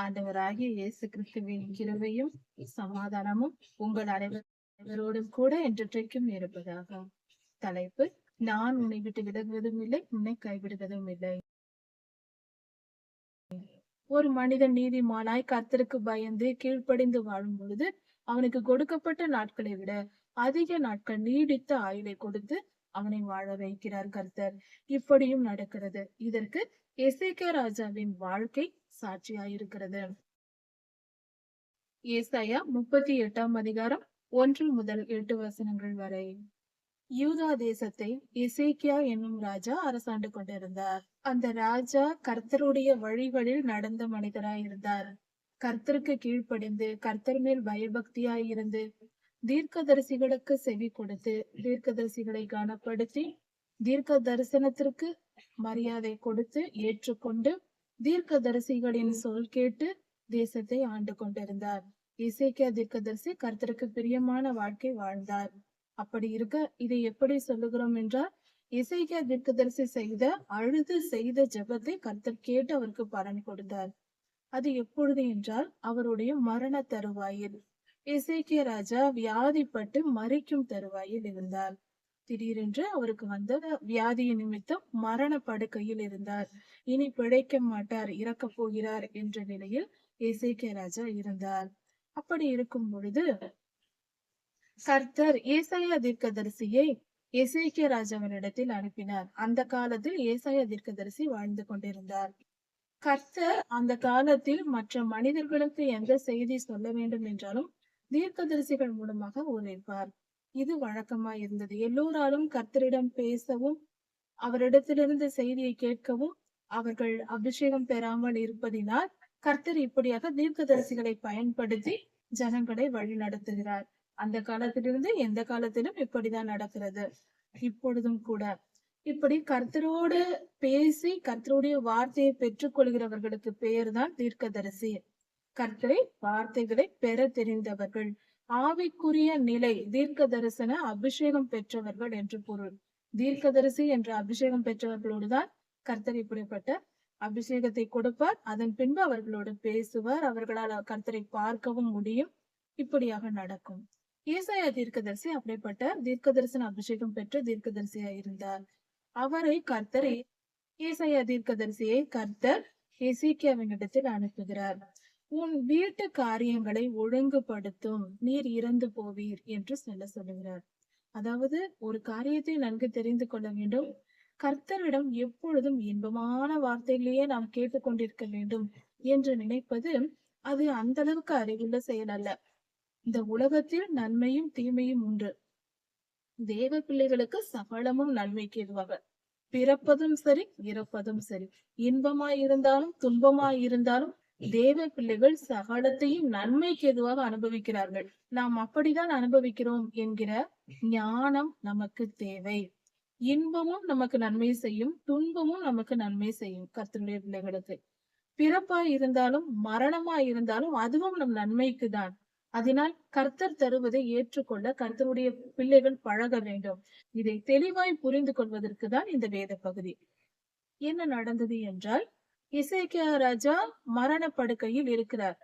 ஆண்டவராகிய இயேசு கிறிஸ்துவின் கிருபையும் சமாதானமும் உங்கள் அனைவரோடும் கூட என்றைக்கும் இருப்பதாக. தலைப்பு நான் உன்னை விட்டு விலகுவதும் இல்லை உன்னை கைவிடுவதும் இல்லை. ஒரு மனிதன் நீதிமானாய் கர்த்தருக்கு பயந்து கீழ்ப்படிந்து வாழும் பொழுது அவனுக்கு கொடுக்கப்பட்ட நாட்களை விட அதிக நாட்கள் நீடித்த ஆயுளை கொடுத்து அவனை வாழ வைக்கிறார் கர்த்தர். இப்படியும் நடக்கிறது. இதற்கு எசேக்கியா ராஜாவின் வாழ்க்கை சாட்சியாயிருக்கிறது ஏசாயா முப்பத்தி எட்டாம் அதிகாரம் ஒன்று முதல் எட்டு வசனங்கள் வரை. யூதா தேசத்தை இசைக்கியா என்னும் ராஜா அரசாண்டு கொண்டிருந்தார். அந்த ராஜா கர்த்தருடைய வழிகளில் நடந்த மனிதராயிருந்தார் கர்த்தருக்கு கீழ்ப்படிந்து கர்த்தர் மேல் பயபக்தியாயிருந்து தீர்க்கதரிசிகளுக்கு செவி கொடுத்து தீர்க்கதரிசிகளை கனப்படுத்தி தீர்க்க தரிசனத்திற்கு மரியாதை கொடுத்து ஏற்றுக்கொண்டு தீர்க்கதரிசிகளின் சொல் கேட்டு தேசத்தை ஆண்டு கொண்டிருந்தார். இசைக்கிய தீர்க்கதரிசி கர்த்தருக்கு பிரியமான வாழ்க்கை வாழ்ந்தார். அப்படி இருக்க இதை எப்படி சொல்லுகிறோம் என்றால் இசைக்கிய தீர்க்கதரிசி செய்த அழுது செய்த ஜெபத்தை கர்த்தர் கேட்டு அவருக்கு பலன் கொடுத்தார். அது எப்பொழுது என்றால் அவருடைய மரண தருவாயில். இசைக்கிய ராஜா வியாதிப்பட்டு மறிக்கும் தருவாயில் இருந்தார். திடீரென்று அவருக்கு வந்த வியாதியின் நிமித்தம் மரண படுக்கையில் இருந்தார். இனி பிழைக்க மாட்டார் இறக்கப் போகிறார் என்ற நிலையில் இசைக்கிய ராஜா இருந்தார். அப்படி இருக்கும் பொழுது கர்த்தர் ஏசாயா தீர்க்கதரிசியை எசேக்கிய ராஜாவினிடத்தில் அனுப்பினார். அந்த காலத்தில் ஏசாயா தீர்க்கதரிசி வாழ்ந்து கொண்டிருந்தார். கர்த்தர் அந்த காலத்தில் மற்ற மனிதர்களுக்கு எந்த செய்தி சொல்ல வேண்டும் என்றாலும் தீர்க்கதரிசிகள் மூலமாக உரைப்பார் இது வழக்கமா இருந்தது. எல்லோராலும் கர்த்தரிடம் பேசவும் அவரிடத்திலிருந்து செய்தியை கேட்கவும் அவர்கள் அபிஷேகம் பெறாமல் இருப்பதினால் கர்த்தர் இப்படியாக தீர்க்கதரிசிகளை பயன்படுத்தி ஜனங்களை வழி நடத்துகிறார். அந்த காலத்திலிருந்து எந்த காலத்திலும் இப்படிதான் நடக்கிறது. இப்பொழுதும் கூட இப்படி கர்த்தரோடு பேசி கர்த்தருடைய வார்த்தையை பெற்றுக் கொள்கிறவர்களுக்கு பெயர்தான் தீர்க்கதரிசி. கர்த்தரை வார்த்தைகளை பெற தெரிந்தவர்கள். ஆவிக்குரிய நிலை தீர்க்க தரிசன அபிஷேகம் பெற்றவர்கள் என்று பொருள். தீர்க்கதரிசி என்ற அபிஷேகம் பெற்றவர்களோடுதான் கர்த்தர் இப்படிப்பட்ட அபிஷேகத்தை கொடுப்பார். அதன் பின்பு அவர்களோடு பேசுவார். அவர்களால் கர்த்தரை பார்க்கவும் முடியும். இப்படியாக நடக்கும். ஏசாயா தீர்க்கதரிசி அப்படிப்பட்ட தீர்க்கதரிசன அபிஷேகம் பெற்ற தீர்க்கதரிசியா இருந்தார். அவரை கர்த்தரை ஏசாயா தீர்க்கதரிசியை கர்த்தர் எசேக்கியாவினிடத்தில் அனுப்புகிறார். உன் வீட்டு காரியங்களை ஒழுங்குபடுத்தும். நீர் இறந்து போவீர் என்று சொல்ல சொல்லுகிறார். அதாவது ஒரு காரியத்தை நன்கு தெரிந்து கொள்ள வேண்டும். கர்த்தரிடம் எப்பொழுதும் இன்பமான வார்த்தைகளையே நாம் கேட்டுக்கொண்டிருக்க வேண்டும் என்று நினைப்பது அது அந்த அளவுக்கு அறிவுள்ள செயல் அல்ல. இந்த உலகத்தில் நன்மையும் தீமையும் உண்டு. தேவ பிள்ளைகளுக்கு சகலமும் நன்மைக்கு எதுவாக பிறப்பதும் சரி இறப்பதும் சரி. இன்பமாய் இருந்தாலும் துன்பமாய் இருந்தாலும் தேவ பிள்ளைகள் சகலத்தையும் நன்மைக்கு எதுவாக அனுபவிக்கிறார்கள். நாம் அப்படிதான் அனுபவிக்கிறோம் என்கிற ஞானம் நமக்கு தேவை. இன்பமும் நமக்கு நன்மை செய்யும் துன்பமும் நமக்கு நன்மை செய்யும் கர்த்தனுடைய பிள்ளைகளுக்கு. பிறப்பாய் இருந்தாலும் மரணமாய் இருந்தாலும் அதுவும் நம் நன்மைக்கு தான் அதனால் கர்த்தர் தருவதை ஏற்றுக்கொள்ள கர்த்தருடைய பிள்ளைகள் பழக வேண்டும். இதை தெளிவாய் புரிந்து கொள்வதற்கு தான் இந்த வேத பகுதி என்ன நடந்தது என்றால் இசைக்கியா ராஜா மரண படுக்கையில் இருக்கிறார்.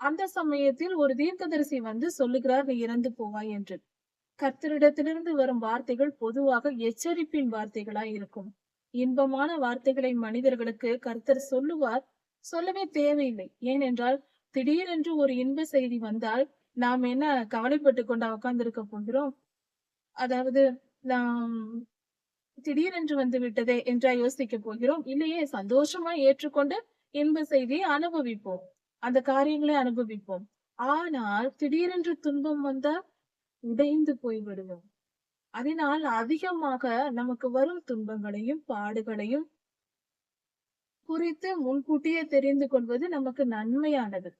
அந்த சமயத்தில் ஒரு தீர்க்கதரிசி வந்து சொல்லுகிறார் நீ இறந்து போவாய் என்று. கர்த்தரிடத்திலிருந்து வரும் வார்த்தைகள் பொதுவாக எச்சரிப்பின் வார்த்தைகளாய் இருக்கும். இன்பமான வார்த்தைகளை மனிதர்களுக்கு கர்த்தர் சொல்லுவார் சொல்லவே தேவையில்லை. ஏனென்றால் திடீரென்று ஒரு இன்ப செய்தி வந்தால் நாம் என்ன கவலைப்பட்டு கொண்டா உட்கார்ந்து இருக்க போகிறோம்? அதாவது நாம் திடீரென்று வந்து விட்டதே என்றா யோசிக்க போகிறோம். இல்லையே சந்தோஷமா ஏற்றுக்கொண்டு இன்ப செய்தியை அனுபவிப்போம். அந்த காரியங்களை அனுபவிப்போம். ஆனால் திடீரென்று துன்பம் வந்தால் உடைந்து போய் விடுவோம். அதனால் அதிகமாக நமக்கு வரும் துன்பங்களையும் பாடுகளையும் குறித்து முன்கூட்டியே தெரிந்து கொள்வது நமக்கு நன்மையானது.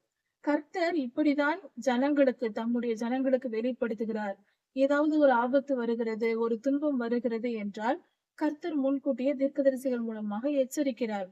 கர்த்தர் இப்படிதான் ஜனங்களுக்கு தம்முடைய ஜனங்களுக்கு வெளிப்படுத்துகிறார். ஏதாவது ஒரு ஆபத்து வருகிறது ஒரு துன்பம் வருகிறது என்றால் கர்த்தர் முன்கூட்டியே தீர்க்கதரிசிகள் மூலமாக எச்சரிக்கிறார்.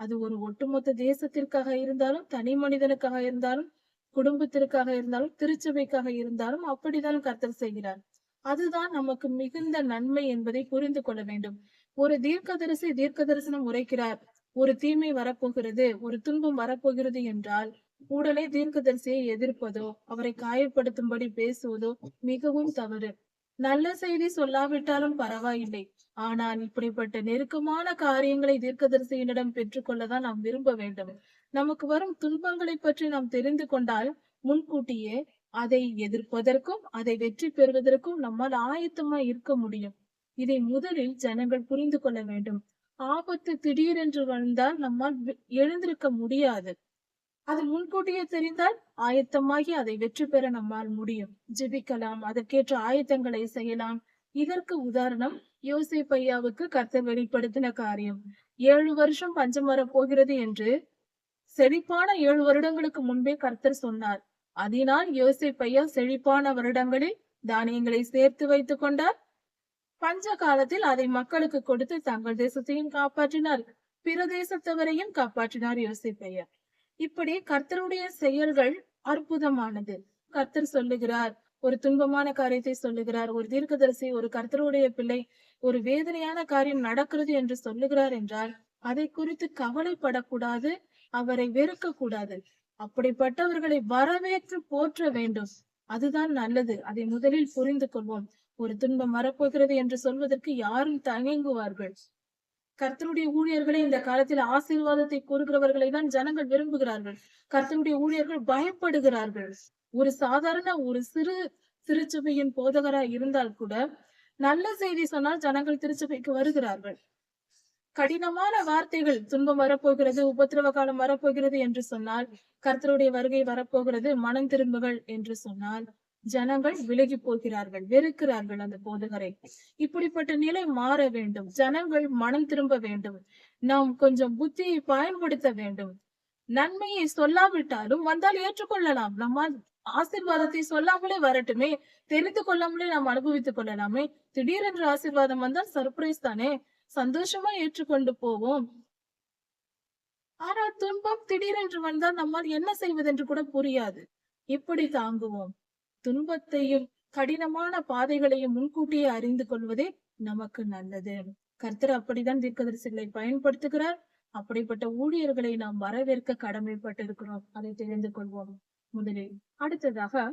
அது ஒரு ஒட்டுமொத்த தேசத்திற்காக இருந்தாலும் தனி மனிதனுக்காக இருந்தாலும் குடும்பத்திற்காக இருந்தாலும் திருச்சபைக்காக இருந்தாலும் அப்படித்தான் கர்த்தர் செய்கிறார். அதுதான் நமக்கு மிகுந்த நன்மை என்பதை புரிந்து கொள்ள வேண்டும். ஒரு தீர்க்கதரிசி தீர்க்க தரிசனம் உரைக்கிறார். ஒரு தீமை வரப்போகிறது ஒரு துன்பம் வரப்போகிறது என்றால் உடனே தீர்க்கதரிசியை எதிர்ப்பதோ அவரை காயப்படுத்தும்படி பேசுவதோ மிகவும் தவறு. நல்ல செய்தி சொல்லாவிட்டாலும் பரவாயில்லை. ஆனால் இப்படிப்பட்ட நெருக்கமான காரியங்களை தீர்க்கதரிசியினிடம் பெற்றுக்கொள்ளதான் நாம் விரும்ப வேண்டும். நமக்கு வரும் துன்பங்களை பற்றி நாம் தெரிந்து கொண்டால் முன்கூட்டியே அதை எதிர்ப்பதற்கும் அதை வெற்றி பெறுவதற்கும் நம்மால் ஆயத்தமா இருக்க முடியும். இதை முதலில் ஜனங்கள் புரிந்து கொள்ள வேண்டும். ஆபத்து திடீரென்று வந்தால் நம்மால் வி- எழுந்திருக்க முடியாது. அது முன்கூட்டியே தெரிந்தால் ஆயத்தமாகி அதை வெற்றி பெற நம்மால் முடியும். ஜெபிக்கலாம். அதற்கேற்ற ஆயத்தங்களை செய்யலாம். இதற்கு உதாரணம் யோசேப் ஐயாவுக்கு கர்த்தர் வெளிப்படுத்தின காரியம். ஏழு வருஷம் பஞ்சம் வரப் போகிறது என்று செழிப்பான ஏழு வருடங்களுக்கு முன்பே கர்த்தர் சொன்னார். அதனால் யோசேப் ஐயா செழிப்பான வருடங்களில் தானியங்களை சேர்த்து வைத்துக் கொண்டார். பஞ்ச காலத்தில் அதை மக்களுக்கு கொடுத்து தங்கள் தேசத்தையும் காப்பாற்றினார். பிற தேசத்தவரையும் காப்பாற்றினார் யோசேப் ஐயா. இப்படி கர்த்தருடைய செயல்கள் அற்புதமானது. கர்த்தர் சொல்லுகிறார் ஒரு துன்பமான காரியத்தை சொல்லுகிறார் ஒரு தீர்க்கதரிசி ஒரு கர்த்தருடைய பிள்ளை ஒரு வேதனையான காரியம் நடக்கிறது என்று சொல்லுகிறார் என்றால் அதை குறித்து கவலைப்படக்கூடாது அவரை வெறுக்க கூடாது அப்படிப்பட்டவர்களை வரவேற்று போற்ற வேண்டும். அதுதான் நல்லது. அதை முதலில் புரிந்து கொள்வோம் ஒரு துன்பம் வரப்போகிறது என்று சொல்வதற்கு யாரும் தயங்குவார்கள். கர்த்தருடைய ஊழியர்களே இந்த காலத்தில் ஆசீர்வாதத்தை கூறுகிறவர்களை தான் ஜனங்கள் விரும்புகிறார்கள். கர்த்தருடைய ஊழியர்கள் பயப்படுகிறார்கள். ஒரு சாதாரண ஒரு சிறு திருச்சபையின் போதகராய் இருந்தால் கூட நல்ல செய்தி சொன்னால் ஜனங்கள் திருச்சபைக்கு வருகிறார்கள். கடினமான வார்த்தைகள் துன்பம் வரப்போகிறது உபத்திரவ காலம் வரப்போகிறது என்று சொன்னால் கர்த்தருடைய வருகை வரப்போகிறது மனம் திரும்புகள் என்று சொன்னால் ஜனங்கள் விலகி போகிறார்கள் வெறுக்கிறார்கள் அந்த போதகரை. இப்படிப்பட்ட நிலை மாற வேண்டும். ஜனங்கள் மனம் திரும்ப வேண்டும். நாம் கொஞ்சம் புத்தியை பயன்படுத்த வேண்டும். நன்மையை சொல்லாவிட்டாலும் வந்தால் ஏற்றுக்கொள்ளலாம். நம்ம ஆசீர்வாதத்தை சொல்லாமலே வரட்டுமே. தெரிந்து கொள்ளாமலே நாம் அனுபவித்துக் கொள்ளலாமே. திடீரென்று ஆசீர்வாதம் வந்தால் சர்ப்ரைஸ் தானே. சந்தோஷமா ஏற்றுக்கொண்டு போவோம். ஆனால் துன்பம் திடீரென்று வந்தால் நம்மால் என்ன செய்வதென்று கூட புரியாது. இப்படி தாங்குவோம். துன்பத்தையும் கடினமான பாதைகளையும் முன்கூட்டியே அறிந்து கொள்வதே நமக்கு நல்லது. கர்த்தர் அப்படிதான் தீர்க்கதரிசிகளை பயன்படுத்துகிறார். அப்படிப்பட்ட ஊழியர்களை நாம் வரவேற்க கடமைப்பட்டிருக்கிறோம். அதை தெரிந்து கொள்வோம். முதலில் அடுத்ததாக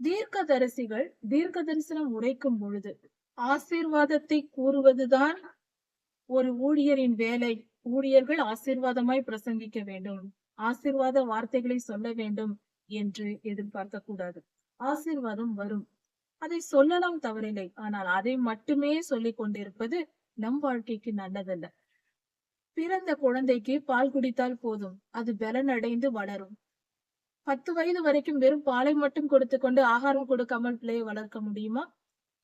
தீர்க்கதரிசிகள் தீர்க்க தரிசனம் உரைக்கும் பொழுது ஆசீர்வாதத்தை கூறுவதுதான் ஒரு ஊழியரின் வேலை. ஊழியர்கள் ஆசீர்வாதமாய் பிரசங்கிக்க வேண்டும். ஆசீர்வாத வார்த்தைகளை சொல்ல வேண்டும் என்று எதிர்பார்க்க கூடாது ஆசீர்வாதம் வரும். அதை சொல்லலாம் தவறில்லை. ஆனால் அதை மட்டுமே சொல்லிக் கொண்டிருப்பது நம் வாழ்க்கைக்கு நல்லதல்ல. பிறந்த குழந்தைக்கு பால் குடித்தால் போதும். அது பலனடைந்து வளரும். பத்து வயது வரைக்கும் வெறும் பாலை மட்டும் கொடுத்து கொண்டு ஆகாரம் கொடுக்காமல் பிள்ளையை வளர்க்க முடியுமா?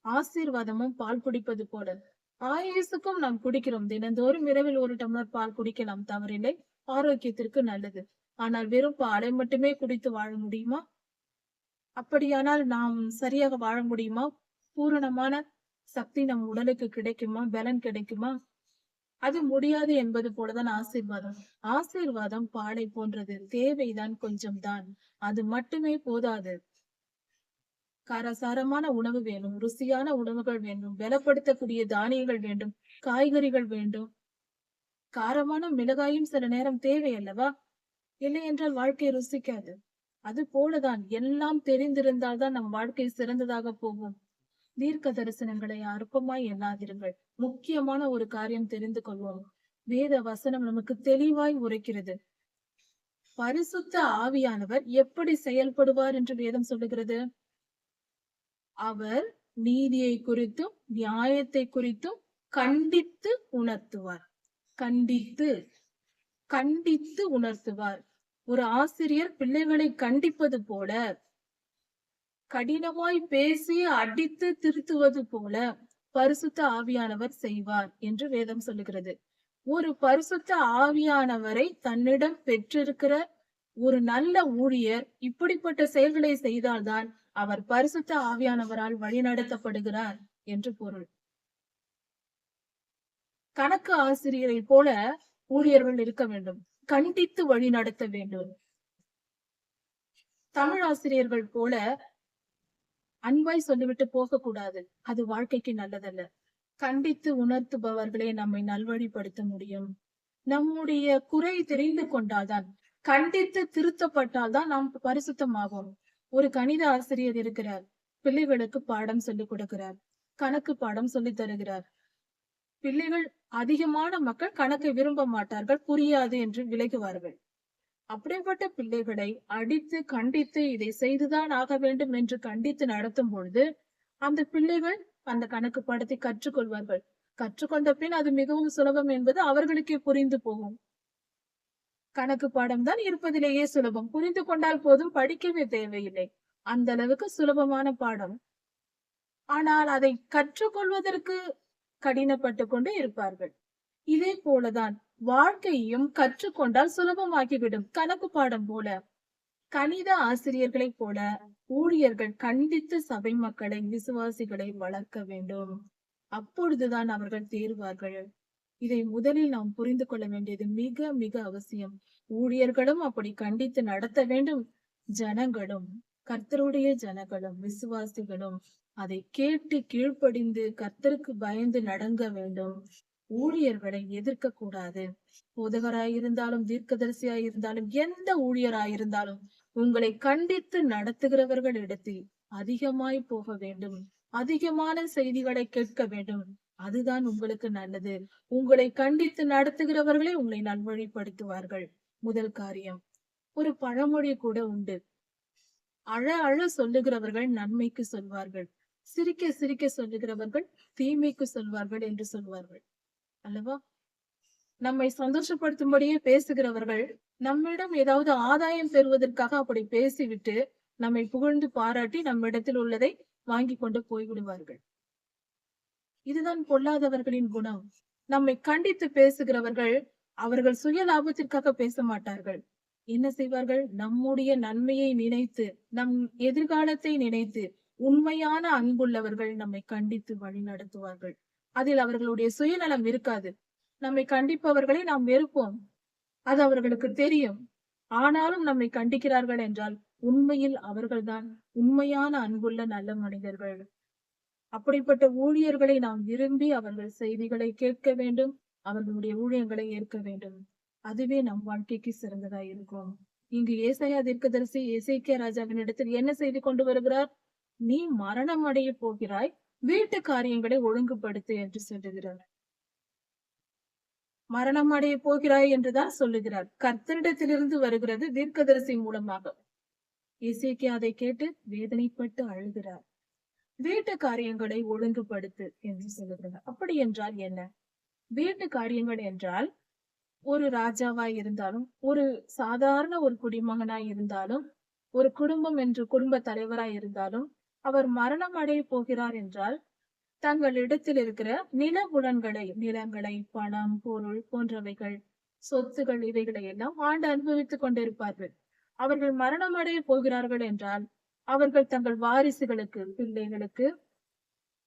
ஆசீர்வாதமும் பால் குடிப்பது போல. ஆயுசுக்கும் நாம் குடிக்கிறோம். தினந்தோறும் இரவில் ஒரு டம்ளர் பால் குடிக்கலாம். தவறில்லை. ஆரோக்கியத்திற்கு நல்லது. ஆனால் வெறும் பாலை மட்டுமே குடித்து வாழ முடியுமா? அப்படியானால் நாம் சரியாக வாழ முடியுமா? பூரணமான சக்தி நம் உடலுக்கு கிடைக்குமா? பலன் கிடைக்குமா? அது முடியாது என்பது போலதான் ஆசீர்வாதம். ஆசீர்வாதம் பாலை போன்றது. தேவைதான் கொஞ்சம் தான் அது மட்டுமே போதாது. காரசாரமான உணவு வேணும் ருசியான உணவுகள் வேண்டும். பலப்படுத்தக்கூடிய தானியங்கள் வேண்டும். காய்கறிகள் வேண்டும். காரமான மிளகாயும் சில நேரம் தேவை அல்லவா இல்லை என்றால் வாழ்க்கை ருசிக்காது. அது போலதான் எல்லாம் தெரிந்திருந்தால் தான் நம் வாழ்க்கை சிறந்ததாக போகும். தீர்க்க தரிசனங்களை அற்பமாய் எண்ணாதிருங்கள். முக்கியமான ஒரு காரியம் தெரிந்து கொள்வோம். வேத வசனம் நமக்கு தெளிவாய் உரைக்கிறது. பரிசுத்த ஆவியானவர் எப்படி செயல்படுவார் என்று வேதம் சொல்லுகிறது? அவர் நீதியை குறித்தும் நியாயத்தை குறித்தும் கண்டித்து உணர்த்துவார். கண்டித்து கண்டித்து உணர்த்துவார். ஒரு ஆசிரியர் பிள்ளைகளை கண்டிப்பது போல கடினமாய் பேசி அடித்து திருத்துவது போல பரிசுத்த ஆவியானவர் செய்வார் என்று வேதம் சொல்லுகிறது. ஒரு பரிசுத்த ஆவியானவரை தன்னிடம் பெற்றிருக்கிற ஒரு நல்ல ஊழியர் இப்படிப்பட்ட செயல்களை செய்தால்தான் அவர் பரிசுத்த ஆவியானவரால் வழிநடத்தப்படுகிறார் என்று பொருள். கணக்கு ஆசிரியரை போல ஊழியர்கள் இருக்க வேண்டும். கண்டித்து வழி நடத்த வேண்டும். தமிழ் ஆசிரியர்கள் போல அன்பாய் சொல்லிவிட்டு போக கூடாது அது வாழ்க்கைக்கு நல்லதல்ல. கண்டித்து உணர்த்துபவர்களே நம்மை நல்வழிப்படுத்த முடியும். நம்முடைய குறை தெரிந்து கொண்டால்தான் கண்டித்து திருத்தப்பட்டால் தான் நாம் பரிசுத்தமாகும் ஒரு கணித ஆசிரியர் இருக்கிறார். பிள்ளைகளுக்கு பாடம் சொல்லிக் கொடுக்கிறார். கணக்கு பாடம் சொல்லி தருகிறார். பிள்ளைகள் அதிகமான மக்கள் கணக்கை விரும்ப மாட்டார்கள் புரியாது என்று விலகுவார்கள். அப்படிப்பட்ட பிள்ளைகளை அடித்து கண்டித்து இதை செய்துதான் ஆக வேண்டும் என்று கண்டித்து நடத்தும் பொழுது அந்த பிள்ளைகள் அந்த கணக்கு பாடத்தை கற்றுக்கொள்வார்கள். கற்றுக்கொண்ட பின் அது மிகவும் சுலபம் என்பது அவர்களுக்கே புரிந்து போகும். கணக்கு பாடம் தான் இருப்பதிலேயே சுலபம். புரிந்து கொண்டால் போதும் படிக்கவே தேவையில்லை. அந்த அளவுக்கு சுலபமான பாடம். ஆனால் அதை கற்றுக்கொள்வதற்கு கடினப்பட்டு கொண்டு இருப்பார்கள். இதே போலதான் வாழ்க்கையும் கற்றுக்கொண்டால் சுலபமாகிவிடும். கணக்கு பாடம் போல கணித ஆசிரியர்களைப் போல ஊழியர்கள் கண்டித்து சபை மக்களை விசுவாசிகளை வளர்க்க வேண்டும். அப்பொழுதுதான் அவர்கள் தேர்வார்கள். இதை முதலில் நாம் புரிந்து கொள்ள வேண்டியது மிக மிக அவசியம். ஊழியர்களும் அப்படி கண்டித்து நடத்த வேண்டும். ஜனங்களும். கர்த்தருடைய ஜனங்களும் விசுவாசிகளும் அதை கேட்டு கீழ்ப்படிந்து கர்த்தருக்கு பயந்து நடங்க வேண்டும். ஊழியர்களை எதிர்க்க கூடாது. போதகராயிருந்தாலும் தீர்க்கதரிசியாயிருந்தாலும் எந்த ஊழியராயிருந்தாலும் உங்களை கண்டித்து நடத்துகிறவர்கள் இடத்தில் அதிகமாய் போக வேண்டும். அதிகமான செய்திகளை கேட்க வேண்டும். அதுதான் உங்களுக்கு நல்லது. உங்களை கண்டித்து நடத்துகிறவர்களே உங்களை நல்வழிப்படுத்துவார்கள். முதல் காரியம். ஒரு பழமொழி கூட உண்டு. அழ அழ சொல்லுகிறவர்கள் நன்மைக்கு சொல்வார்கள். சிரிக்க சிரிக்க சொல்லுகிறவர்கள் தீமைக்கு சொல்வார்கள் என்று சொல்வார்கள். அல்லவா? நம்மை சந்தோஷப்படுத்தும்படியே பேசுகிறவர்கள் நம்மிடம் ஏதாவது ஆதாயம் பெறுவதற்காக அப்படி பேசிவிட்டு நம்மை புகழ்ந்து பாராட்டி நம்மிடத்தில் உள்ளதை வாங்கி கொண்டு போய்விடுவார்கள். இதுதான் பொல்லாதவர்களின் குணம். நம்மை கண்டித்து பேசுகிறவர்கள் அவர்கள் சுய லாபத்திற்காக பேச மாட்டார்கள். என்ன செய்வார்கள்? நம்முடைய நன்மையை நினைத்து நம் எதிர்காலத்தை நினைத்து உண்மையான அன்புள்ளவர்கள் நம்மை கண்டித்து வழி நடத்துவார்கள். அதில் அவர்களுடைய சுயநலம் இருக்காது. நம்மை கண்டிப்பவர்களை நாம் வெறுப்போம். அது அவர்களுக்கு தெரியும். ஆனாலும் நம்மை கண்டிக்கிறார்கள் என்றால் உண்மையில் அவர்கள்தான் உண்மையான அன்புள்ள நல்ல மனிதர்கள். அப்படிப்பட்ட ஊழியர்களை நாம் விரும்பி அவர்கள் செய்திகளை கேட்க வேண்டும். அவர்களுடைய ஊழியங்களை ஏற்க வேண்டும். அதுவே நம் வாழ்க்கைக்கு சிறந்ததா இருக்கும். இங்கு ஏசையா தீர்க்கதரிசி ஏசைக்கிய ராஜாவின் இடத்தில் என்ன செய்து கொண்டு வருகிறார்? நீ மரணம் அடைய போகிறாய் வீட்டு காரியங்களை ஒழுங்குபடுத்து என்று சொல்லுகிறார். மரணம் அடைய போகிறாய் என்றுதான் சொல்லுகிறார். கர்த்தரிடத்திலிருந்து வருகிறது தீர்க்கதரிசி மூலமாக. இசைக்கு அதை கேட்டு வேதனைப்பட்டு அழுகிறார். வீட்டு காரியங்களை ஒழுங்குபடுத்து என்று சொல்லுகிறார். அப்படி என்றால் என்ன? வீட்டு காரியங்கள் என்றால் ஒரு ராஜாவாய் இருந்தாலும் ஒரு சாதாரண ஒரு குடிமகனாய் இருந்தாலும் ஒரு குடும்பம் என்று குடும்ப தலைவராய் இருந்தாலும் அவர் மரணம் அடைய போகிறார் என்றால் தங்கள் இடத்தில் இருக்கிற நில குணங்களை நிலங்களை பணம் பொருள் போன்றவைகள் சொத்துகள் இவைகளை எல்லாம் ஆண்டு அனுபவித்துக் கொண்டிருப்பார்கள். அவர்கள் மரணம் அடைய போகிறார்கள் என்றால் அவர்கள் தங்கள் வாரிசுகளுக்கு பிள்ளைகளுக்கு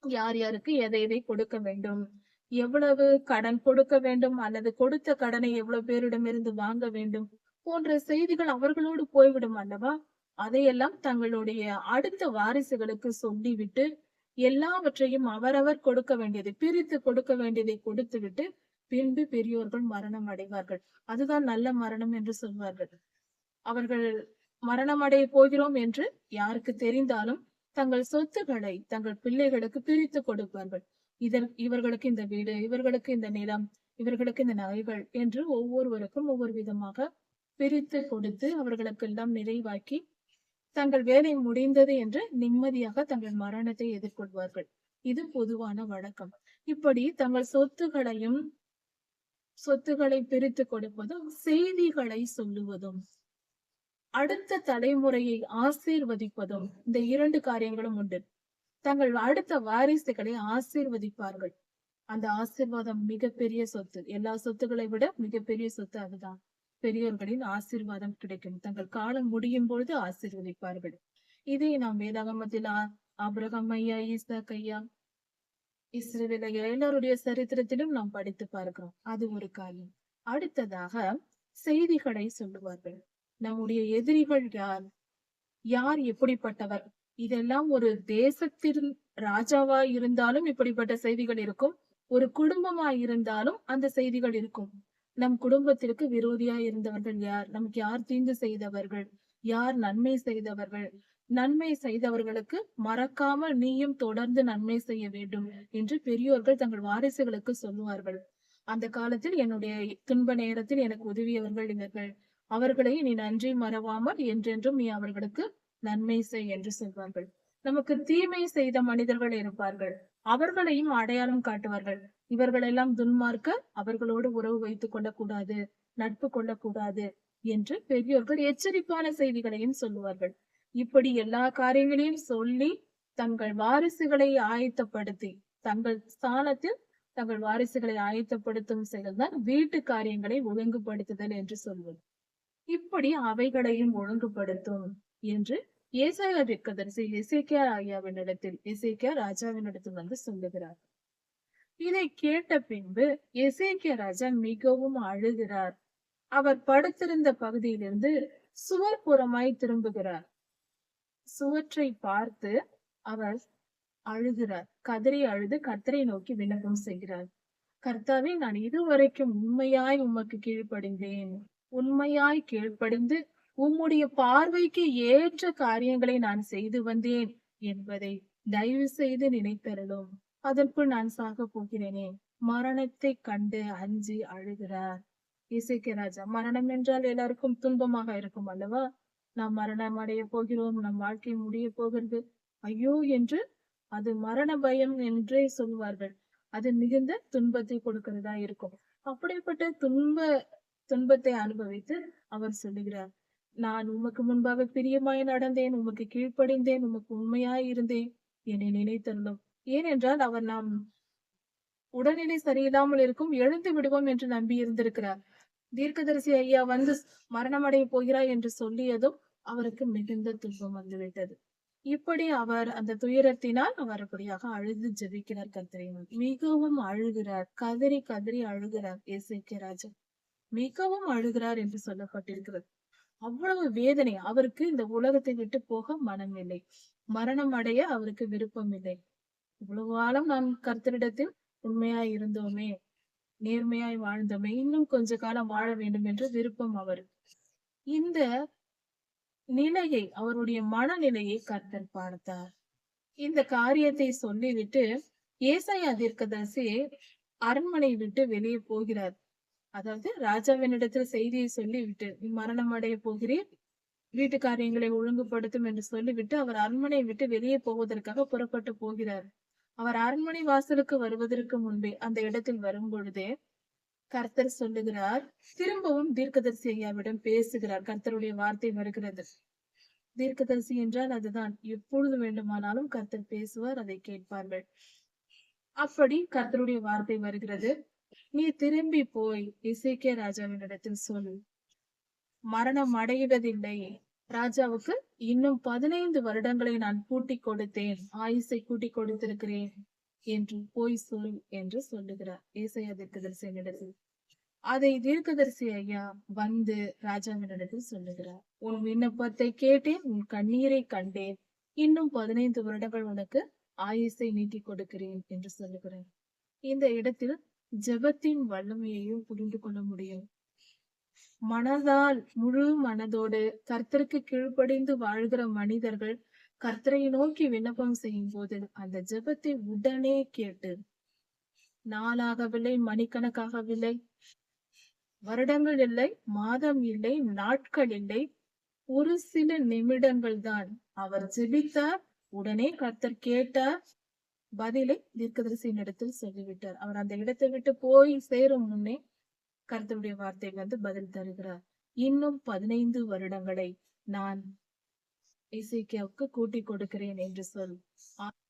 யார் யாருக்கு எதை எதை கொடுக்க வேண்டும்? எவ்வளவு கடன் கொடுக்க வேண்டும்? அல்லது கொடுத்த கடனை எவ்வளவு பேரிடமிருந்து வாங்க வேண்டும்? போன்ற செய்திகள் அவர்களோடு போய்விடும் அல்லவா? அதையெல்லாம் தங்களுடைய அடுத்த வாரிசுகளுக்கு சொல்லிவிட்டு எல்லாவற்றையும் அவரவர் கொடுக்க வேண்டியதை பிரித்து கொடுக்க வேண்டியதை கொடுத்துவிட்டு பின்பு பெரியோர்கள் மரணம் அடைவார்கள். அதுதான் நல்ல மரணம் என்று சொல்வார்கள். அவர்கள் மரணம் அடைய போகிறோம் என்று யாருக்கு தெரிந்தாலும் தங்கள் சொத்துக்களை தங்கள் பிள்ளைகளுக்கு பிரித்து கொடுப்பார்கள். இதன் இவர்களுக்கு இந்த வீடு இவர்களுக்கு இந்த நிலம் இவர்களுக்கு இந்த நகைகள் என்று ஒவ்வொருவருக்கும் ஒவ்வொரு விதமாக பிரித்து கொடுத்து அவர்களுக்கெல்லாம் நிறைவாக்கி தங்கள் வேலை முடிந்தது என்று நிம்மதியாக தங்கள் மரணத்தை எதிர்கொள்வார்கள். இது பொதுவான வழக்கம். இப்படி தங்கள் சொத்துகளையும் சொத்துக்களை பிரித்து கொடுப்பதும் செய்திகளை சொல்லுவதும் அடுத்த தலைமுறையை ஆசீர்வதிப்பதும் இந்த இரண்டு காரியங்களும் உண்டு. தங்கள் அடுத்த வாரிசுகளை ஆசீர்வதிப்பார்கள். அந்த ஆசீர்வாதம் மிகப்பெரிய சொத்து. எல்லா சொத்துக்களை விட மிகப்பெரிய சொத்து அதுதான். பெரியோர்களின் ஆசீர்வாதம் கிடைக்கும். தங்கள் காலம் முடியும் பொழுது ஆசீர்வதிப்பார்கள். இதை நாம் வேதாகமத்தில் ஆ- ஐயா ஈசாக் ஐயா இஸ்ரேல் ஐயா எல்லாருடைய சரித்திரத்திலும் நாம் படித்து பார்க்கிறோம். அது ஒரு காரியம். அடுத்ததாக செய்திகளை சொல்லுவார்கள். நம்முடைய எதிரிகள் யார்? யார் எப்படிப்பட்டவர்? இதெல்லாம் ஒரு தேசத்தின் ராஜாவா இருந்தாலும் இப்படிப்பட்ட செய்திகள் இருக்கும். ஒரு குடும்பமா இருந்தாலும் அந்த செய்திகள் இருக்கும். நம் குடும்பத்திற்கு விரோதியா இருந்தவர்கள் யார்? நமக்கு யார் தீங்கு செய்தவர்கள்? யார் நன்மை செய்தவர்கள்? நன்மை செய்தவர்களுக்கு மறக்காமல் நீயும் தொடர்ந்து நன்மை செய்ய வேண்டும் என்று பெரியோர்கள் தங்கள் வாரிசுகளுக்கு சொல்லுவார்கள். அந்த காலத்தில் என்னுடைய துன்ப நேரத்தில் எனக்கு உதவியவர்கள் இவர்கள். அவர்களை நீ நன்றி மறவாமல் என்றென்றும் நீ அவர்களுக்கு நன்மை செய் என்று சொல்வார்கள். நமக்கு தீமை செய்த மனிதர்கள் இருப்பார்கள். அவர்களையும் அடையாளம் காட்டுவார்கள். இவர்களெல்லாம் துன்மார்க்க அவர்களோடு உறவு வைத்துக் கொள்ளக்கூடாது நட்பு கொள்ளக்கூடாது என்று பெரியோர்கள் எச்சரிப்பான செய்திகளையும் சொல்லுவார்கள். இப்படி எல்லா காரியங்களையும் சொல்லி தங்கள் வாரிசுகளை ஆயத்தப்படுத்தி தங்கள் ஸ்தானத்தில் தங்கள் வாரிசுகளை ஆயத்தப்படுத்தும் செயல்தான் வீட்டு காரியங்களை ஒழுங்குபடுத்துதல் என்று சொல்வது. இப்படி அவைகளையும் ஒழுங்குபடுத்தும். என்று ஏசாயா தீர்க்கதரிசி எசேக்கியா ஐயாவினிடத்தில் எசேக்கியா ராஜாவினிடத்தில் வந்து சொல்லுகிறார். இதை கேட்ட பின்பு இசைக்கிய ராஜா மிகவும் அழுகிறார். அவர் படுத்திருந்த பகுதியிலிருந்து சுவர் புறமாய் திரும்புகிறார். சுவற்றை பார்த்து அவர் அழுகிறார். கதறி அழுது கர்த்தரை நோக்கி விண்ணப்பம் செய்கிறார். கர்த்தாவே நான் இதுவரைக்கும் உண்மையாய் உமக்கு கீழ்ப்படிந்தேன். உண்மையாய் கீழ்ப்படிந்து உம்முடைய பார்வைக்கு ஏற்ற காரியங்களை நான் செய்து வந்தேன் என்பதை தயவு செய்து நினைத்தருளும். அதற்குள் நான் சாக போகிறேனே. மரணத்தை கண்டு அஞ்சி அழுகிறார். இசைக்கு ராஜா மரணம் என்றால் எல்லாருக்கும் துன்பமாக இருக்கும் அல்லவா? நாம் மரணம் அடைய போகிறோம் நம் வாழ்க்கை முடிய போகிறது. ஐயோ என்று அது மரண பயம் என்றே சொல்வார்கள். அது மிகுந்த துன்பத்தை கொடுக்கிறதா இருக்கும். அப்படிப்பட்ட துன்ப துன்பத்தை அனுபவித்து அவர் சொல்லுகிறார். நான் உமக்கு முன்பாக பிரியமாய் நடந்தேன் உமக்கு கீழ்ப்படிந்தேன் உமக்கு உண்மையாய் இருந்தேன் என்னை நினைத்தருளும். ஏனென்றால் அவர் நாம் உடல்நிலை சரியில்லாமல் இருக்கும் எழுந்து விடுவோம் என்று நம்பி இருந்திருக்கிறார் தீர்க்கதரிசி ஐயா வந்து மரணமடைய போகிறாய் என்று சொல்லியதும் அவருக்கு மிகுந்த துன்பம் வந்துவிட்டது. இப்படி அவர் அந்த துயரத்தினால் அவர் அப்படியாக அழுது ஜெபிக்கிறார் கத்திரை மிகவும் அழுகிறார் கதறி கதறி அழுகிறார் இயேசுக்கே ராஜா. மிகவும் அழுகிறார் என்று சொல்லப்பட்டிருக்கிறது. அவ்வளவு வேதனை. அவருக்கு இந்த உலகத்தை விட்டு போக மனம் இல்லை மரணம் அடைய அவருக்கு விருப்பம் இல்லை. இவ்வளவு காலம் நாம் கர்த்தரிடத்தில் உண்மையாய் இருந்தோமே நேர்மையாய் வாழ்ந்தோமே இன்னும் கொஞ்ச காலம் வாழ வேண்டும் என்று விருப்பம் அவர். இந்த நிலையை அவருடைய மனநிலையை கர்த்தர் பார்த்தார். இந்த காரியத்தை சொல்லிவிட்டு ஏசாயா தீர்க்கதரிசி அரண்மனை விட்டு வெளியே போகிறார். அதாவது ராஜாவினிடத்தில் செய்தியை சொல்லிவிட்டு மரணம் அடைய போகிறேன் வீட்டு காரியங்களை ஒழுங்குபடுத்தும் என்று சொல்லிவிட்டு அவர் அரண்மனை விட்டு வெளியே போவதற்காக புறப்பட்டு போகிறார். அவர் அரண்மனை வாசலுக்கு வருவதற்கு முன்பே அந்த இடத்தில் வரும் பொழுதே கர்த்தர் சொல்லுகிறார் திரும்பவும் தீர்க்கதரிசி ஐயாவிடம் பேசுகிறார். கர்த்தருடைய வார்த்தை வருகிறது. தீர்க்கதரிசி என்றால் அதுதான். எப்பொழுது வேண்டுமானாலும் கர்த்தர் பேசுவார் அதை கேட்பார்கள். அப்படி கர்த்தருடைய வார்த்தை வருகிறது. நீ திரும்பி போய் இசைக்கே ராஜாவினிடத்தில் சொல் மரணம் அடைவதில்லை. ராஜாவுக்கு இன்னும் பதினைந்து வருடங்களை நான் கூட்டி கொடுத்தேன். ஆயுசை கூட்டி கொடுத்திருக்கிறேன் என்று போய் சொல் என்று சொல்லுகிறார் ஏசையா தீர்க்கதரிசியினிடத்தில். அதை தீர்க்கதரிசி ஐயா வந்து ராஜாவினிடத்தில் சொல்லுகிறார். உன் விண்ணப்பத்தை கேட்டேன் உன் கண்ணீரை கண்டேன். இன்னும் பதினைந்து வருடங்கள் உனக்கு ஆயுசை நீட்டிக் கொடுக்கிறேன் என்று சொல்லுகிறேன் இந்த இடத்தில் ஜெபத்தின் வல்லமையையும் புரிந்து கொள்ள முடியும். மனதால் முழு மனதோடு கர்த்தருக்கு கீழ்ப்படிந்து வாழ்கிற மனிதர்கள் கர்த்தரை நோக்கி விண்ணப்பம் செய்யும் போது அந்த ஜெபத்தை உடனே கேட்டு நாளாகவில்லை மணிக்கணக்காகவில்லை வருடங்கள் இல்லை மாதம் இல்லை நாட்கள் இல்லை ஒரு சில நிமிடங்கள் தான் அவர் ஜெபித்தார் உடனே கர்த்தர் கேட்டார் பதிலை தீர்க்கதரிசியின் இடத்தில் சொல்லிவிட்டார். அவர் அந்த இடத்தை விட்டு போய் சேரும் முன்னே கர்த்தருடைய வார்த்தை வந்து பதில் தருகிறார். இன்னும் பதினைந்து வருடங்களை நான் இசைக்கியாவுக்கு கூட்டி கொடுக்கிறேன் என்று சொல்.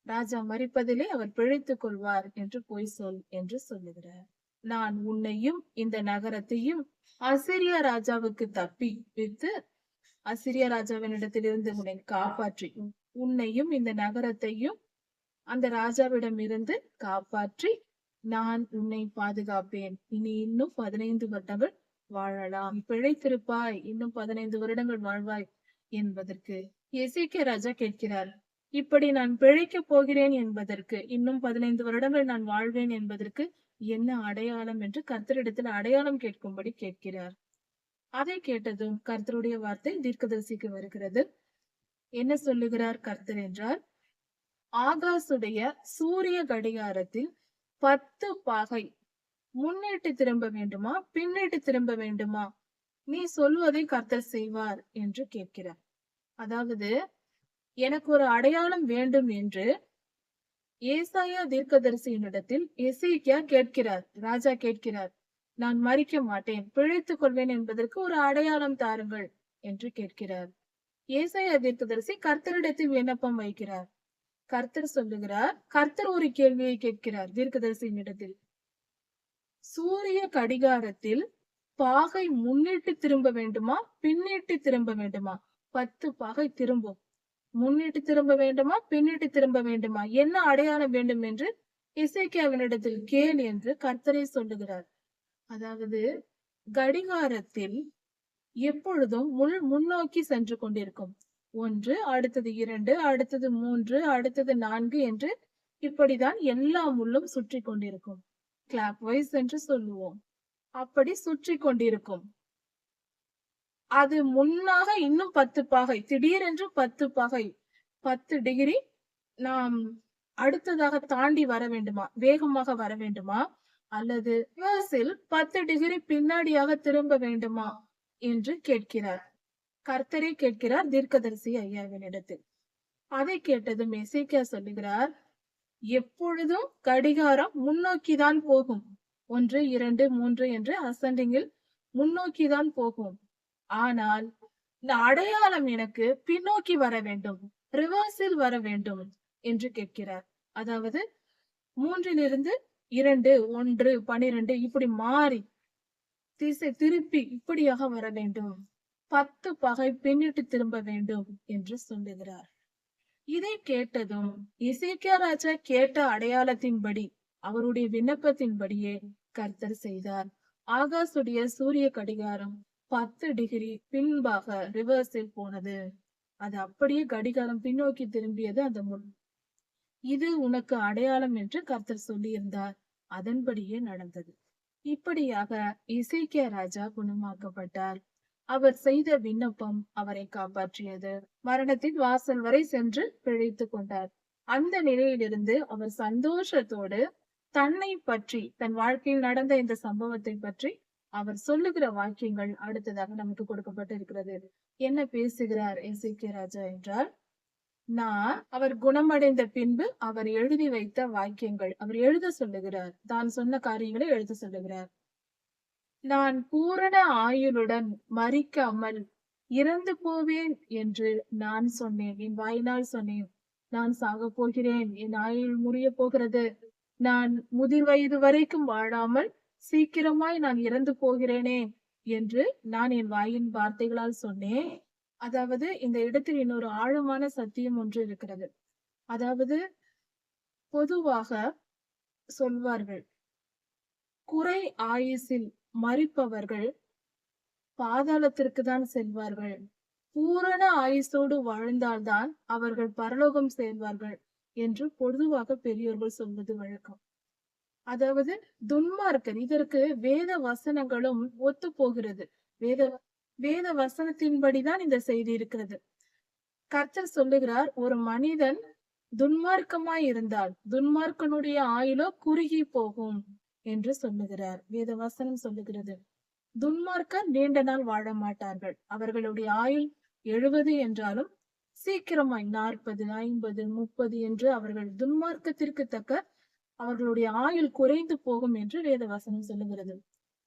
ராஜா மறிப்பதிலே அவர் பிழைத்துக் கொள்வார் என்று போய் சொல் என்று சொல்லுகிறார். நான் உன்னையும் இந்த நகரத்தையும் அசிரிய ராஜாவுக்கு தப்பி வித்து ராஜாவின் இடத்திலிருந்து உன்னை காப்பாற்றி உன்னையும் இந்த நகரத்தையும் அந்த ராஜாவிடம் இருந்து காப்பாற்றி நான் உன்னை பாதுகாப்பேன். இனி இன்னும் பதினைந்து வருடங்கள் வாழலாம். பிழைத்திருப்பாய். இன்னும் பதினைந்து வருடங்கள் வாழ்வாய் என்பதற்கு எசேக்கியா ராஜா கேட்கிறார். இப்படி நான் பிழைக்கப் போகிறேன் என்பதற்கு இன்னும் பதினைந்து வருடங்கள் நான் வாழ்வேன் என்பதற்கு என்ன அடையாளம் என்று கர்த்தரிடத்தில் அடையாளம் கேட்கும்படி கேட்கிறார். அதை கேட்டதும் கர்த்தருடைய வார்த்தை தீர்க்கதரிசிக்கு வருகிறது. என்ன சொல்லுகிறார் கர்த்தர் என்றால் ஆகாசுடைய சூரிய கடிகாரத்தில் பத்து பாகை. முன்னிட்டு திரும்ப வேண்டுமா? பின்னிட்டு திரும்ப வேண்டுமா? நீ சொல்வதை கர்த்தர் செய்வார் என்று கேட்கிறார். அதாவது எனக்கு ஒரு அடையாளம் வேண்டும் என்று ஏசாயா தீர்க்கதரிசியினிடத்தில் எசேக்கியா கேட்கிறார். ராஜா கேட்கிறார் நான் மறிக்க மாட்டேன். பிழைத்துக் கொள்வேன் என்பதற்கு ஒரு அடையாளம் தாருங்கள் என்று கேட்கிறார். ஏசாயா தீர்க்கதரிசி கர்த்தரிடத்தில் விண்ணப்பம் வைக்கிறார். கர்த்தர் சொல்லுகிறார் கர்த்தர் ஒரு கேள்வியை கேட்கிறார் தீர்க்கதரிசியினிடத்தில் சூரிய கடிகாரத்தில் பாகை முன்னிட்டு திரும்ப வேண்டுமா பின்னிட்டு திரும்ப வேண்டுமா? பத்து பாகை திரும்பும். முன்னிட்டு திரும்ப வேண்டுமா பின்னிட்டு திரும்ப வேண்டுமா? என்ன அடையாளம் வேண்டும் என்று இசைக்கியாவினிடத்தில் கேள் என்று கர்த்தரை சொல்லுகிறார். அதாவது கடிகாரத்தில் எப்பொழுதும் முள் முன்னோக்கி சென்று கொண்டிருக்கும். ஒன்று அடுத்தது இரண்டு அடுத்தது மூன்று அடுத்தது நான்கு என்று இப்படிதான் எல்லா முள்ளும் சுற்றி கொண்டிருக்கும். கிளாக் வைஸ் என்று சொல்லுவோம். அப்படி சுற்றி கொண்டிருக்கும். அது முன்னாக இன்னும் பத்து பாகை திடீரென்று பத்து பாகை பத்து டிகிரி நாம் அடுத்ததாக தாண்டி வர வேண்டுமா? வேகமாக வர வேண்டுமா? அல்லது பத்து டிகிரி பின்னாடியாக திரும்ப வேண்டுமா? என்று கேட்கிறார். கர்த்தரை கேட்கிறார் தீர்க்கதரிசி ஐயாவினிடத்தில். அதை கேட்டதும் எசேக்கியா சொல்லுகிறார் எப்பொழுதும் கடிகாரம் முன்னோக்கிதான் போகும். ஒன்று இரண்டு மூன்று என்று அசண்டிங்கில் முன்னோக்கிதான் போகும். ஆனால் இந்த அடையாளம் எனக்கு பின்னோக்கி வர வேண்டும் ரிவர்ஸில் வர வேண்டும் என்று கேட்கிறார். அதாவது மூன்றிலிருந்து இரண்டு ஒன்று பனிரெண்டு இப்படி மாறி திசை திருப்பி இப்படியாக வர வேண்டும். பத்து பகை பின்னிட்டு திரும்ப வேண்டும் என்று சொல்லுகிறார். இதை கேட்டதும் இசைக்கியா ராஜா கேட்ட அடையாளத்தின்படி அவருடைய விண்ணப்பத்தின்படியே கர்த்தர் செய்தார். ஆகாசுடைய சூரிய கடிகாரம் பத்து டிகிரி பின்பாக ரிவர்ஸில் போனது. அது அப்படியே கடிகாரம் பின்னோக்கி திரும்பியது அந்த முன். இது உனக்கு அடையாளம் என்று கர்த்தர் சொல்லியிருந்தார். அதன்படியே நடந்தது. இப்படியாக இசைக்கிய ராஜா குணமாக்கப்பட்டார். அவர் செய்த விண்ணப்பம் அவரை காப்பாற்றியது. மரணத்தின் வாசல் வரை சென்று பிழைத்து கொண்டார். அந்த நிலையிலிருந்து அவர் சந்தோஷத்தோடு தன்னை பற்றி தன் வாழ்க்கையில் நடந்த இந்த சம்பவத்தை பற்றி அவர் சொல்லுகிற வாக்கியங்கள் அடுத்ததாக நமக்கு கொடுக்கப்பட்டிருக்கிறது. என்ன பேசுகிறார் எசேக்கியா ராஜா என்றால் நான் அவர் குணமடைந்த பின்பு அவர் எழுதி வைத்த வாக்கியங்கள். அவர் எழுத சொல்லுகிறார். தான் சொன்ன காரியங்களை எழுத சொல்லுகிறார். நான் பூரண ஆயுளுடன் மறிக்காமல் இறந்து போவேன் என்று நான் சொன்னேன். என் வாயினால் சொன்னேன். நான் சாக போகிறேன். என் ஆயுள் முடிய போகிறது. நான் முதிர் வயது வரைக்கும் வாழாமல் சீக்கிரமாய் நான் இறந்து போகிறேனே என்று நான் என் வாயின் வார்த்தைகளால் சொன்னேன். அதாவது இந்த இடத்தில் இன்னொரு ஆழமான சத்தியம் ஒன்று இருக்கிறது. அதாவது பொதுவாக சொல்வார்கள் குறை ஆயுசில் மறிப்பவர்கள் பாதாளத்திற்கு தான் செல்வார்கள். பூரண ஆயுசோடு வாழ்ந்தால்தான் அவர்கள் பரலோகம் சேர்வார்கள் என்று பொதுவாக பெரியோர்கள் சொல்வது வழக்கம். அதாவது துன்மார்க்கர் இதற்கு வேத வசனங்களும் ஒத்து போகிறது. வேத வேத வசனத்தின்படிதான் இந்த செய்தி இருக்கிறது. கர்த்தர் சொல்லுகிறார் ஒரு மனிதன் துன்மார்க்கமாய் இருந்தால் துன்மார்க்கனுடைய ஆயுளோ குறுகி போகும். என்று சொல்லுகிறார். வேதவாசனம் சொல்லுகிறது. துன்மார்க்கர் நீண்ட நாள் வாழ மாட்டார்கள். அவர்களுடைய ஆயுள் எழுபது என்றாலும் சீக்கிரமாய் நாற்பது ஐம்பது முப்பது என்று அவர்கள் துன்மார்க்கத்திற்கு தக்க அவர்களுடைய ஆயுள் குறைந்து போகும் என்று வேதவாசனம் சொல்லுகிறது.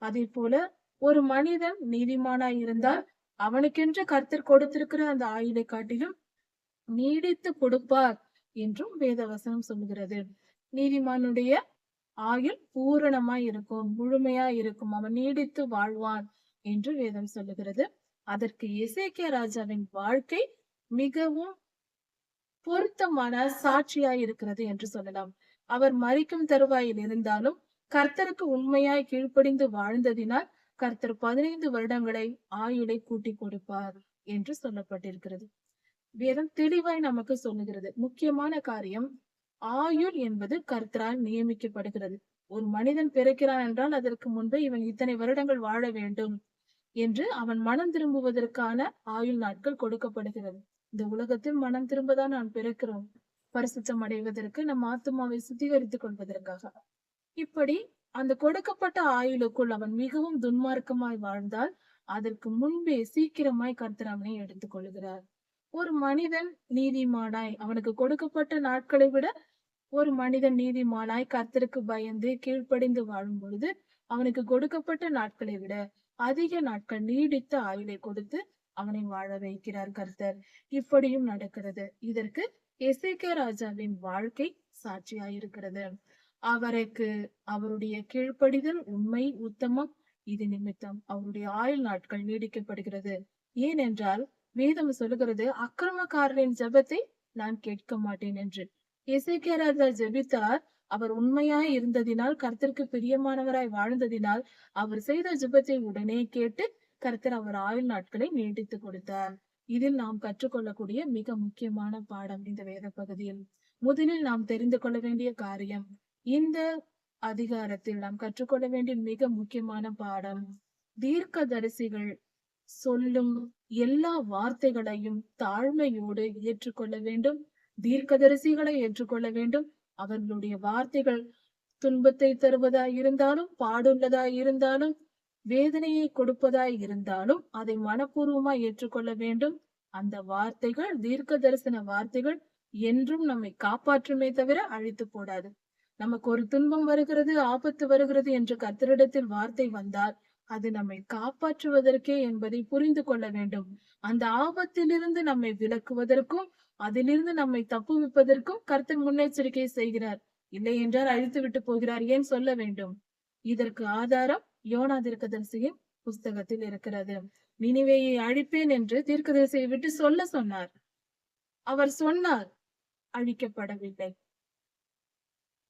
அதே போல ஒரு மனிதன் நீதிமானாய் இருந்தால் அவனுக்கென்று கர்த்தர் கொடுத்திருக்கிற அந்த ஆயுளை காட்டிலும் நீடித்து கொடுப்பார் என்றும் வேதவசனம் சொல்லுகிறது. நீதிமானுடைய ஆயுள் பூரணமா இருக்கும் முழுமையா இருக்கும் அவன் நீடித்து வாழ்வான் என்று வேதம் சொல்லுகிறது. அதற்கு இசைக்கிய ராஜாவின் வாழ்க்கை மிகவும் பொருத்தமான சாட்சியாய் இருக்கிறது என்று சொல்லலாம். அவர் மறிக்கும் தருவாயில் இருந்தாலும் கர்த்தருக்கு உண்மையாய் கீழ்ப்படிந்து வாழ்ந்ததினால் கர்த்தர் பதினைந்து வருடங்களை ஆயுளை கூட்டி கொடுப்பார் என்று சொல்லப்பட்டிருக்கிறது. வேதம் தெளிவாய் நமக்கு சொல்லுகிறது. முக்கியமான காரியம் ஆயுள் என்பது கர்த்தரால் நியமிக்கப்படுகிறது. ஒரு மனிதன் பிறக்கிறான் என்றால் அதற்கு முன்பே இவன் இத்தனை வருடங்கள் வாழ வேண்டும் என்று அவன் மனம் திரும்புவதற்கான ஆயுள் நாட்கள் கொடுக்கப்படுகிறது. இந்த உலகத்தில் மனம் திரும்பதான் நாம் பிறக்கிறோம். பரிசுத்தம் அடைவதற்கு நம் ஆத்மாவை சுத்திகரித்துக் கொள்வதற்காக. இப்படி அந்த கொடுக்கப்பட்ட ஆயுளுக்குள் அவன் மிகவும் துன்மார்க்கமாய் வாழ்ந்தால் அதற்கு முன்பே சீக்கிரமாய் கர்த்தர் அவனை எடுத்துக் கொள்கிறார். ஒரு மனிதன் நீதிமானாய் அவனுக்கு கொடுக்கப்பட்ட நாட்களை விட ஒரு மனிதன் நீதிமானாய் கர்த்தருக்கு பயந்து கீழ்ப்படிந்து வாழும் பொழுது அவனுக்கு கொடுக்கப்பட்ட நாட்களை விட அதிக நாட்கள் நீடித்த ஆயுளை கொடுத்து அவனை வாழ வைக்கிறார் கர்த்தர். இப்படியும் நடக்கிறது. இதற்கு எசேக்கியா ராஜாவின் வாழ்க்கை சாட்சியாயிருக்கிறது. அவருக்கு அவருடைய கீழ்ப்படிதல் உண்மை உத்தமம் இது நிமித்தம் அவருடைய ஆயுள் நாட்கள் நீடிக்கப்படுகிறது. ஏனென்றால் வேதம் சொல்லுகிறது அக்கிரமக்காரரின் ஜெபத்தை நான் கேட்க மாட்டேன் என்று. எசேக்கியா ராஜா ஜெபித்தார். அவர் உண்மையாய் இருந்ததினால் கர்த்தருக்கு பிரியமானவராய் வாழ்ந்ததினால் அவர் செய்த ஜெபத்தை உடனே கேட்டு கர்த்தர் அவர் ஆயுள் நாட்களை நீட்டித்து கொடுத்தார். இதில் நாம் கற்றுக்கொள்ளக்கூடிய மிக முக்கியமான பாடம் இந்த வேத பகுதியில் முதலில் நாம் தெரிந்து கொள்ள வேண்டிய காரியம் இந்த அதிகாரத்தில் நாம் கற்றுக்கொள்ள வேண்டிய மிக முக்கியமான பாடம் தீர்க்கதரிசிகள் சொல்லும் எல்லா வார்த்தைகளையும் தாழ்மையோடு ஏற்றுக்கொள்ள வேண்டும். தீர்க்கதரிசிகளை ஏற்றுக்கொள்ள வேண்டும். அவர்களுடைய வார்த்தைகள் துன்பத்தை தருவதாய் இருந்தாலும் பாடுள்ளதாய் இருந்தாலும் வேதனையை கொடுப்பதாய் இருந்தாலும் அதை மனப்பூர்வமாய் ஏற்றுக்கொள்ள வேண்டும். அந்த வார்த்தைகள் தீர்க்க தரிசன வார்த்தைகள் என்றும் நம்மை காப்பாற்றுமே தவிர அழித்து போடாது. நமக்கு ஒரு துன்பம் வருகிறது ஆபத்து வருகிறது என்று கர்த்தரிடத்தில் வார்த்தை வந்தால் அது நம்மை காப்பாற்றுவதற்கே என்பதை புரிந்து கொள்ள வேண்டும். அந்த ஆபத்திலிருந்து நம்மை விலக்குவதற்கும் அதிலிருந்து நம்மை தப்புவிப்பதற்கும் கர்த்தர் முன்னெச்சரிக்கை செய்கிறார். இல்லை என்றால் அழித்து விட்டு போகிறார். ஏன் சொல்ல வேண்டும்? இதற்கு ஆதாரம் யோனா தீர்க்கதரிசியின் புஸ்தகத்தில் இருக்கிறது. நினிவேயை அழிப்பேன் என்று தீர்க்கதரிசியை விட்டு சொல்ல சொன்னார். அவர் சொன்னார் அழிக்கப்படவில்லை.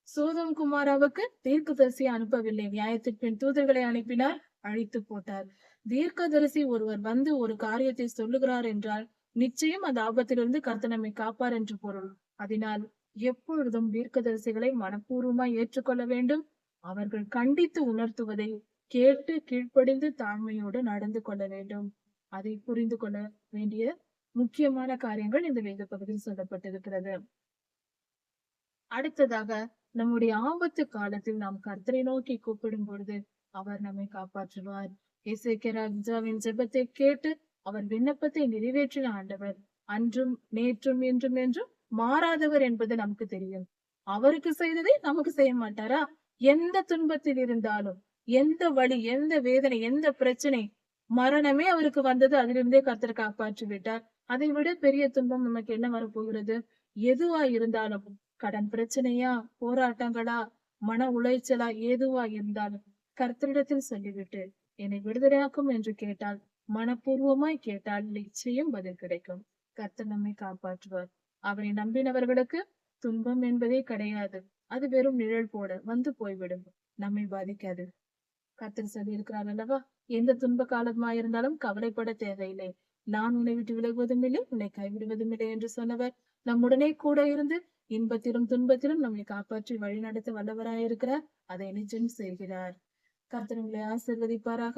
சோதம் குமாராவுக்கு தீர்க்கதரிசி அனுப்பவில்லை. நியாயத்திற்பின் தூதர்களை அனுப்பினார் அழித்து போட்டார். தீர்க்கதரிசி ஒருவர் வந்து ஒரு காரியத்தை சொல்லுகிறார் என்றால் நிச்சயம் அந்த ஆபத்திலிருந்து கர்த்தர் நம்மை காப்பார் என்று பொருள். அதனால் எப்பொழுதும் தீர்க்கதரிசிகளை மனப்பூர்வமாய் ஏற்றுக்கொள்ள வேண்டும். அவர்கள் கண்டித்து உணர்த்துவதை கேட்டு கீழ்ப்படிந்து தாழ்மையோடு நடந்து கொள்ள வேண்டும். அதை புரிந்து கொள்ள வேண்டிய முக்கியமான காரியங்கள் இந்த வேத பகுதியில் சொல்லப்பட்டிருக்கிறது. அடுத்ததாக நம்முடைய ஆபத்து காலத்தில் நாம் கர்த்தரை நோக்கி கூப்பிடும் பொழுது அவர் நம்மை காப்பாற்றுவார். இசைக்கிற ராஜாவின் ஜெபத்தை கேட்டு அவர் விண்ணப்பத்தை நிறைவேற்றின ஆண்டவர் அன்றும் நேற்றும் என்றும் என்றும் மாறாதவர் என்பது நமக்கு தெரியும். அவருக்கு செய்ததை நமக்கு செய்ய மாட்டாரா? எந்த துன்பத்தில் இருந்தாலும் எந்த வழி எந்த வேதனை எந்த பிரச்சனை மரணமே அவருக்கு வந்தது. அதிலிருந்தே கத்தர் காப்பாற்றி விட்டார். அதை விட பெரிய துன்பம் நமக்கு என்ன வரப்போகிறது? எதுவா இருந்தாலும் கடன் பிரச்சனையா போராட்டங்களா மன உளைச்சலா எதுவா இருந்தாலும் கர்த்தரிடத்தில் சொல்லிவிட்டு என்னை விடுதலையாக்கும் என்று கேட்டால் மனப்பூர்வமாய் கேட்டால் நிச்சயம் பதில் கிடைக்கும். கர்த்தர் நம்மை காப்பாற்றுவார். அவரை நம்பினவர்களுக்கு துன்பம் என்பதே கிடையாது. அது வெறும் நிழல் போட வந்து போய்விடும். நம்மை பாதிக்காது. கர்த்தர் சொல்லி இருக்கிறார் அல்லவா? எந்த துன்ப காலமாயிருந்தாலும் கவலைப்பட தேவையில்லை. நான் உன்னை விட்டு விலகுவதும் இல்லை உன்னை கைவிடுவதும் இல்லை என்று சொன்னவர் நம்முடனே கூட இருந்து இன்பத்திலும் துன்பத்திலும் நம்மை காப்பாற்றி வழிநடத்த வல்லவராயிருக்கிறார். அதை நிச்சயம் செய்கிறார். கர்த்தர் உங்களை ஆசிர்வதிப்பாராக.